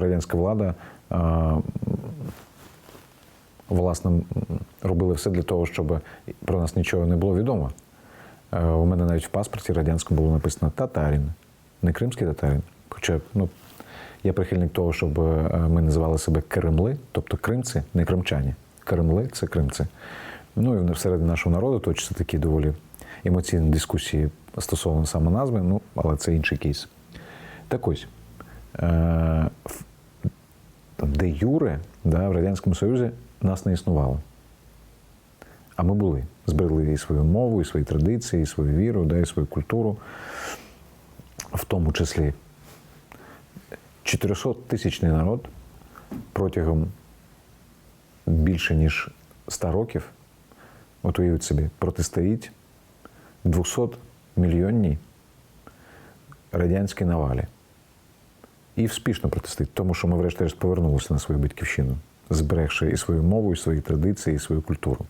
радянська влада а, власне м, робила все для того, щоб про нас нічого не було відомо. Е, У мене навіть в паспорті радянському було написано татарин, не кримський татарин. Хоча ну, я прихильник того, щоб е, ми називали себе Кремли, тобто кримці, не кримчані. Кремли це кримці. Ну і всередині нашого народу точаться такі доволі емоційні дискусії стосовно саме назви, ну, але це інший кейс. Так ось, е, де Юре да, в Радянському Союзі нас не існувало. А ми були. Зберегли і свою мову, і свої традиції, і свою віру, да, і свою культуру, в тому числі 400-тисячний народ протягом більше ніж 100 років, от уявіть собі, протистоїть 200 мільйонній радянській навалі. І успішно протистоїть, тому що ми, врешті-решт, повернулися на свою батьківщину, зберегши і свою мову, і свої традиції, і свою культуру.